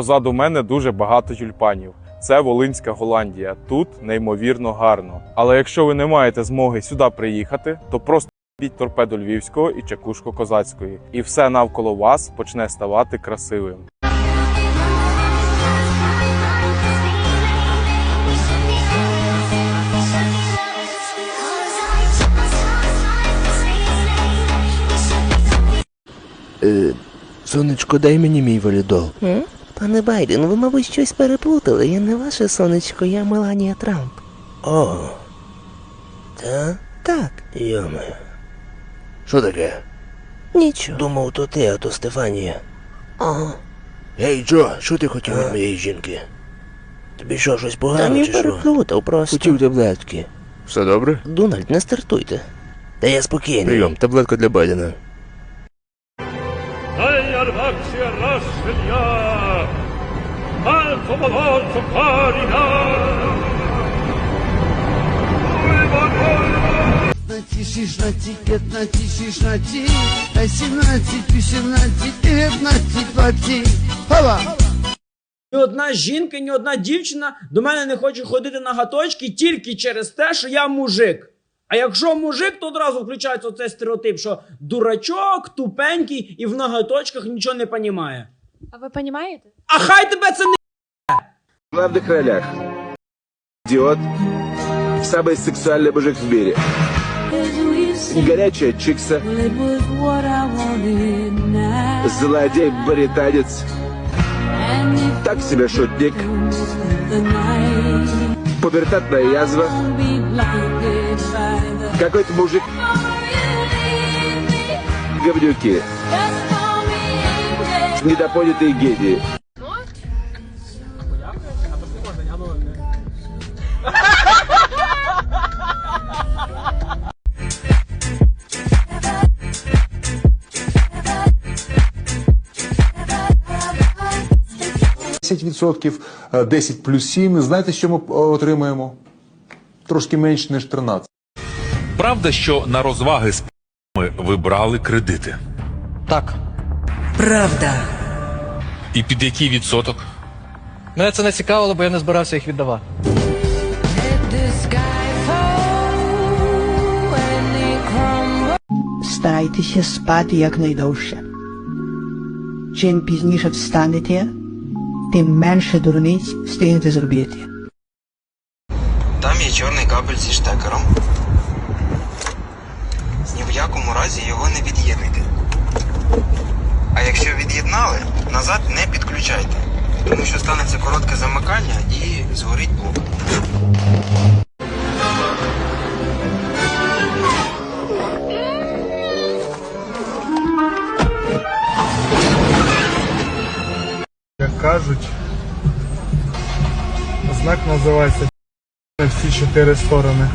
Позаду мене дуже багато тюльпанів. Це Волинська Голландія. Тут неймовірно гарно. Але якщо ви не маєте змоги сюди приїхати, то просто біть торпеду Львівського і чекушку козацької, і все навколо вас почне ставати красивим. Е, сонечко, дай мені мій валідол. М? Пане Байден, ви, мабуть, щось переплутали. Я не ваше сонечко, я Меланія Трамп. О. Та? Так, Йоме. Що таке? нічого. Думав, то ти, а то Стефанія. Ага. Гей, Джо, що ти хотів від моєї жінки? Тобі що, щось Та погано мій чи що? переплутав просто. Хотів таблетки. Все добре? Дональд, не стартуйте. Та я спокійний. Прийом, таблетка для Байдена. Alto valorzo carina. 15, 16, 15, 16, 17, 18, 19, 20. Хова! Ні одна жінка, ні одна дівчина до мене не хоче ходити на гаточки тільки через те, що я мужик. А якщо мужик, то одразу включається оцей стереотип, що дурачок, тупенький і в ноготочках нічого не понімає. А ви понімаєте? А хай тебе це не В главных ролях. Идиот. Самый сексуальный мужик в мире. Горячая чикса. Злодей-британец. Так себе шутник. Пубертатная язва. Какой-то мужик. Говнюки. Недопонятые гении. Відсотків, е, 10 плюс 7. Знаєте, що ми е, отримаємо? Трошки менше, ніж 13. Правда, що на розваги з п***ми ви брали кредити? Так. Правда. І під який відсоток? Мене це не цікавило, бо я не збирався їх віддавати. Старайтеся спати якнайдовше. Чим пізніше встанете, тим менше дурниць встигнете зробити. Там є чорний кабель зі штекером. Ні в якому разі його не від'єднуйте. А якщо від'єднали, назад не підключайте. Тому що станеться коротке замикання і згорить блок. Кажуть, знак називається на всі чотири сторони.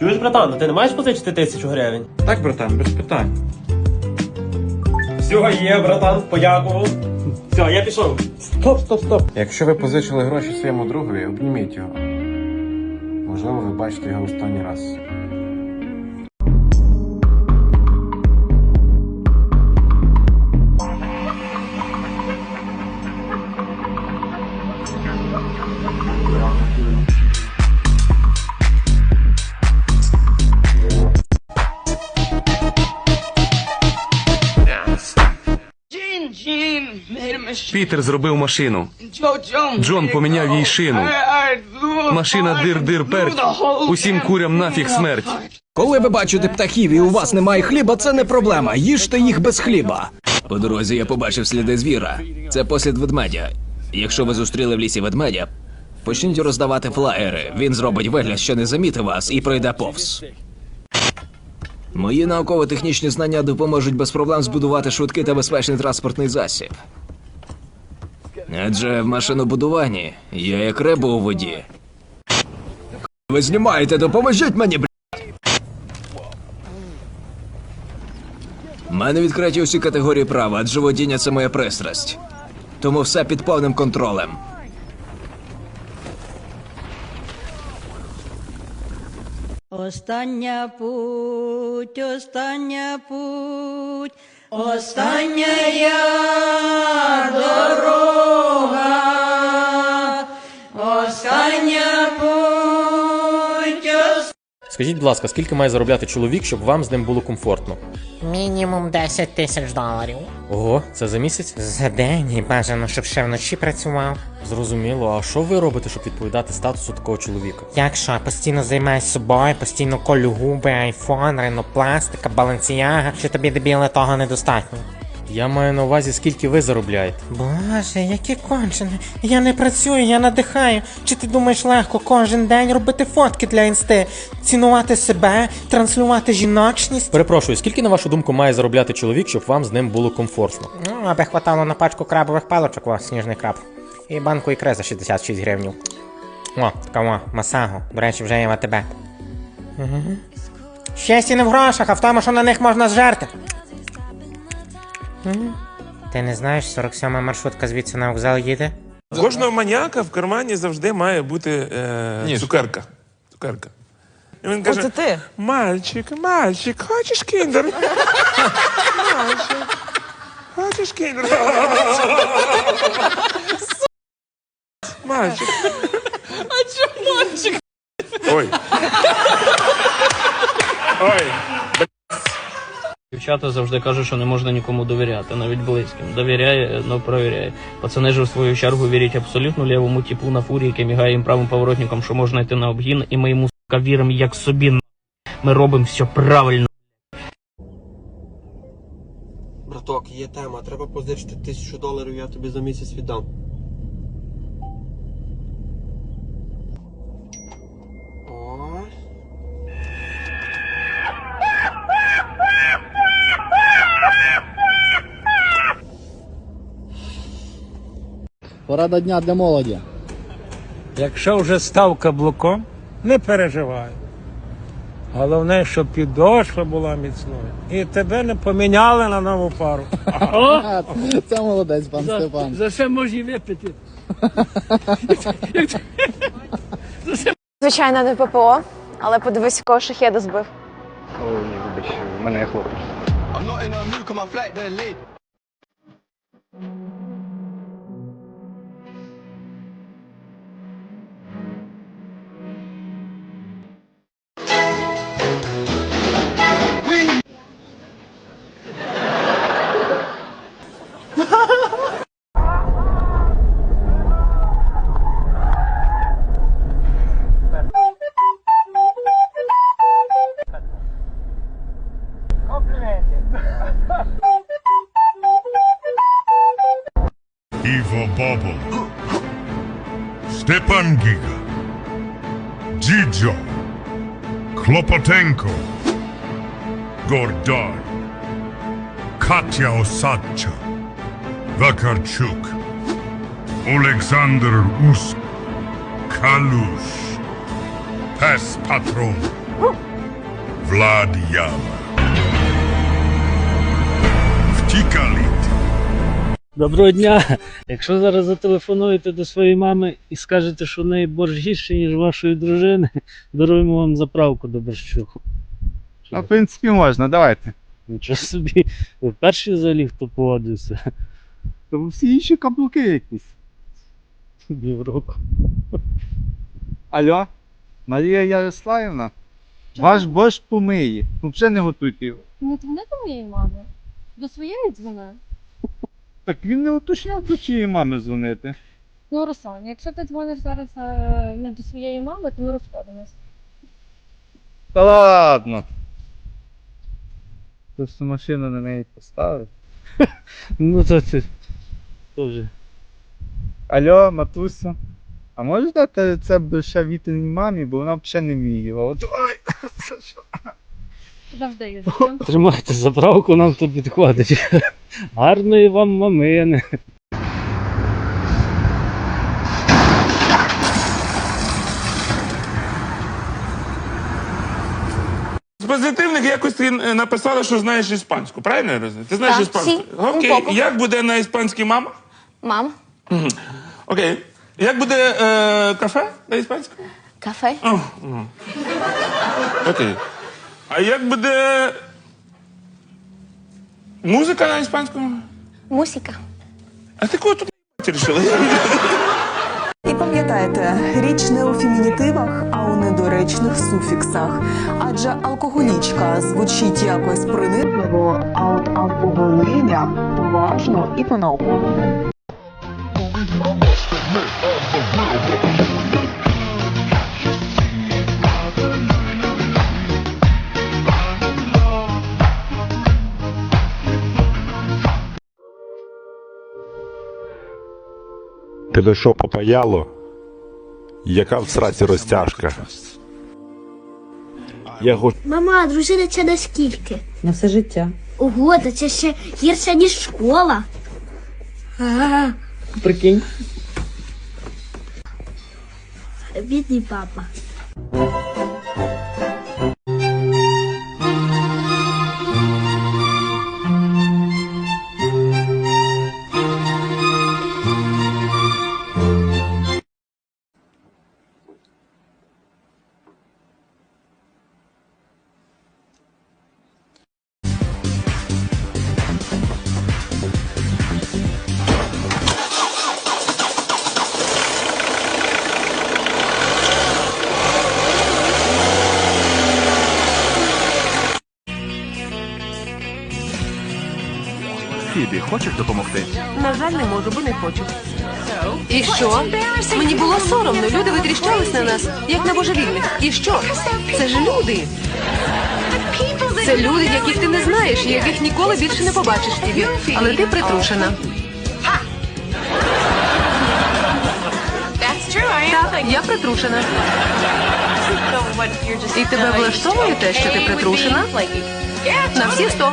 Чуєш, братан, ти не маєш позичити тисячу гривень? Так, братан, без питань. Всього є, братан, подякував. Все, я пішов. Стоп, стоп, стоп. Якщо ви позичили гроші своєму другові, обніміть його. Можливо, ви бачите його останній раз. Пітер зробив машину. Джон поміняв їй шину. Машина дир-дир перч. Усім курям нафіг смерть. Коли ви бачите птахів і у вас немає хліба, це не проблема. Їжте їх без хліба. По дорозі я побачив сліди звіра. Це послід ведмедя. Якщо ви зустріли в лісі ведмедя, почніть роздавати флаєри. Він зробить вигляд, що не замітив вас і пройде повз. Мої науково-технічні знання допоможуть без проблем збудувати швидкий та безпечний транспортний засіб. Адже в машинобудуванні я як риба у воді. Ви знімаєте, допоможіть мені, блядь. Мене відкриті усі категорії права, адже водіння це моя пристрасть. Тому все під повним контролем. Остання путь, остання путь, остання дорога, Скажіть, будь ласка, скільки має заробляти чоловік, щоб вам з ним було комфортно? Мінімум 10 тисяч доларів. Ого, це за місяць? За день і бажано, щоб ще вночі працював. Зрозуміло, а що ви робите, щоб відповідати статусу такого чоловіка? Як що, постійно займаюсь собою, постійно колю губи, айфон, ринопластика, балансіяга, що тобі дебіле того недостатньо. Я маю на увазі, скільки ви заробляєте. Боже, яке кончене. Я не працюю, я надихаю. Чи ти думаєш легко кожен день робити фотки для інсти, цінувати себе, транслювати жіночність? Перепрошую, скільки на вашу думку має заробляти чоловік, щоб вам з ним було комфортно? Ну, аби хватало на пачку крабових палочок, о, сніжний краб. І банку ікри за 66 гривень. О, така о, масагу. До речі, вже є в АТБ. Угу. Щастя не в грошах, а в тому, що на них можна зжерти. Ти не знаєш, 47 маршрутка звідси на вокзал їде? У кожного маніака в кармані завжди має бути е, цукерка. Цукерка. І він каже: ти. Мальчик, мальчик, хочеш кіндер? Мальчик, хочеш кіндер? Мальчик. А чому мальчик? Ой. Ой. Дівчата завжди кажуть, що не можна нікому довіряти, навіть близьким. Довіряє, но провіряє. Пацани ж в свою чергу вірять абсолютно лівому типу на фурі, який мігає їм правим поворотником, що можна йти на обгін, і ми йому сука віримо як собі. Ми робимо все правильно. Браток, є тема. Треба позичити тисячу доларів, я тобі за місяць віддам. Порада дня для молоді. Якщо вже став каблуком, не переживай. Головне, щоб підошва була міцною. І тебе не поміняли на нову пару. Це молодець, пан Степан. За все можна випити. Звичайно, не ППО, але подивись, якого шахеда збив. Ivo Gordon, Katya Osadcha, Vakarchuk, Alexander Usk, Kalush, Pes Patron, Vlad Yama. Втікали. Доброго дня! Якщо зараз зателефонуєте до своєї мами і скажете, що в неї борщ гірший, ніж вашої дружини, даруємо вам заправку до борщу. В принципі, можна, давайте. Нічого собі, ви перші взагалі, хто погодився То всі інші каблуки якісь. півроку. Алло, Марія Ярославівна, ваш борщ помиє. Ну вже не готуйте його. Не дзвони до моєї мами. До своєї дзвони. Так він не уточняв до чиєї мами дзвонити. Ну, Руслан, якщо ти дзвониш зараз е, не до своєї мами, то ми розходимось. Та ладно. Просто машину на неї поставив. Ну то це теж. Алло, матуся. А можеш дати рецепт борща вітиній мамі, бо вона взагалі не вміє. От, ой, це що? Завжди. Тримайте заправку, нам то підходить. Гарної вам мамини. Якось ти е, написала, що знаєш іспанську. Правильно я розумію? Ти знаєш Так, іспанську? Окей. Як буде на іспанській мама? Мам, Мгм. Окей. Як буде е, кафе на іспанському? кафе. О, ну. Окей. А як буде музика на іспанському? Мусіка. А ти кого тут вирішила? Пам'ятайте, річ не у фемінітивах, а у недоречних суфіксах. Адже алкоголічка звучить якось принизливо, а от алкоголиня поважно і по-науковому. Тебе що попаяло? Яка в сраці розтяжка? Я хочу. Мама, дружина це наскільки? На все життя. Ого, та це ще гірше, ніж школа. А, Прикинь. бідний папа. Хочеш допомогти? На жаль, не можу, бо не хочу. І що? Мені було соромно. Люди витріщались на нас, як на божевільних. І що? Це ж люди. Це люди, яких ти не знаєш і яких ніколи більше не побачиш Фібі. Але ти притрушена. Так, я притрушена. І тебе влаштовує те, що ти притрушена? На всі сто.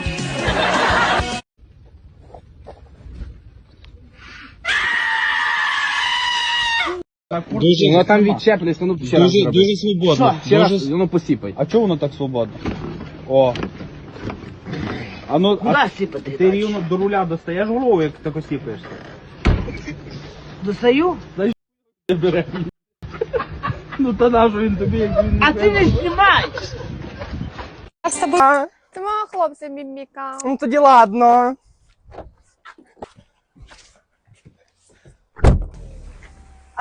Дуже, ну там відчеплюється, ну ще дуже, раз дуже свободно. Ще раз, ну посіпай. А чого воно так свободно? О. А ну, а ти рівно до руля достаєш голову, як так осіпаєшся? Достаю? Бере. Ну та на що він тобі, як він А ти не знімаєш! А з тобою? Ти мого хлопця бібіка. Ну тоді ладно.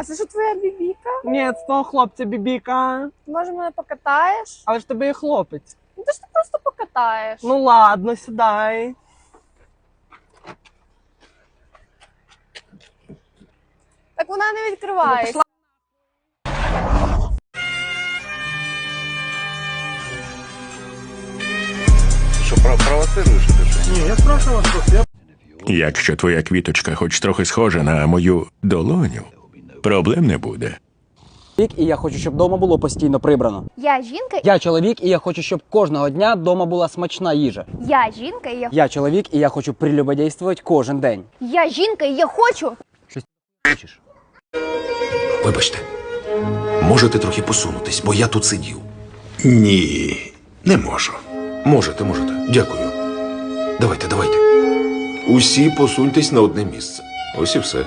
А це що твоя бібіка? Ні, з того хлопця бібіка. Може мене покатаєш? Але ж тобі є хлопець. Ну ти ж ти просто покатаєш. Ну ладно, сідай. Так вона не відкривається. Що провоцируєш? Ні, я спрашивав вас просто. Я Якщо твоя квіточка хоч трохи схожа на мою долоню, проблем не буде. І я хочу, щоб вдома було постійно прибрано. Я жінка, Я чоловік, і я хочу, щоб кожного дня вдома була смачна їжа. я жінка, і я Я чоловік, і я хочу прелюбодействувати кожен день. я жінка, і я хочу. Вибачте, можете трохи посунутись, бо я тут сидів. Ні, не можу. Можете, можете. Дякую. Давайте, давайте. Усі посуньтесь на одне місце. Ось і все.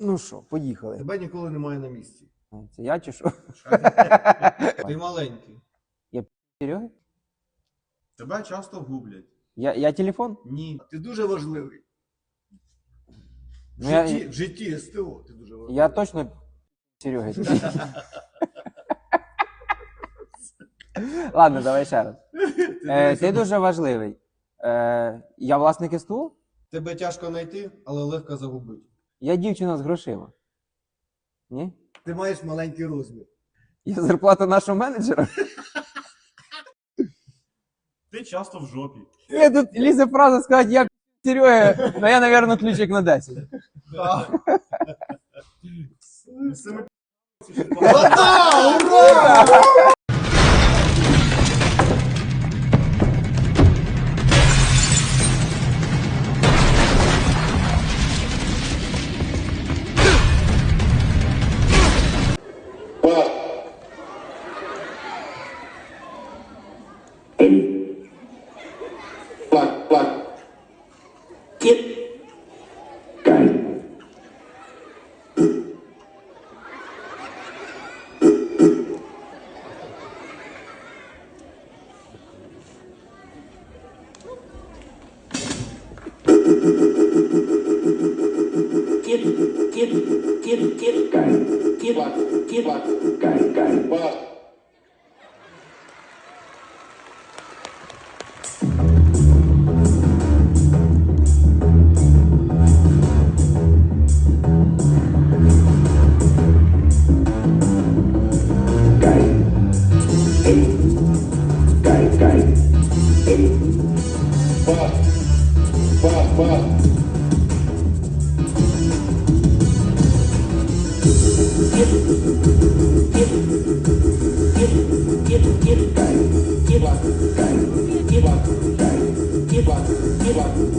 Ну що, поїхали. Тебе ніколи немає на місці. Це я чи що? Ти маленький. Серйозно? Тебе часто гублять. Я, я телефон? Ні. Ти дуже важливий. В Ну, я- житті, в житті СТО ти дуже важливий. Я точно Серега. Ладно, давай ще раз. Е, ти дуже важливий. Е, я власник СТУ? Тебе тяжко знайти, але легко загубити. Я дівчина з грошима. Ні? Ти маєш маленький розмір. Я зарплата нашого менеджера. Ти часто в жопі. Я тут лізе фраза сказати, я Серега, но я, наверное, ключик на 10. Guy, el Obrigado.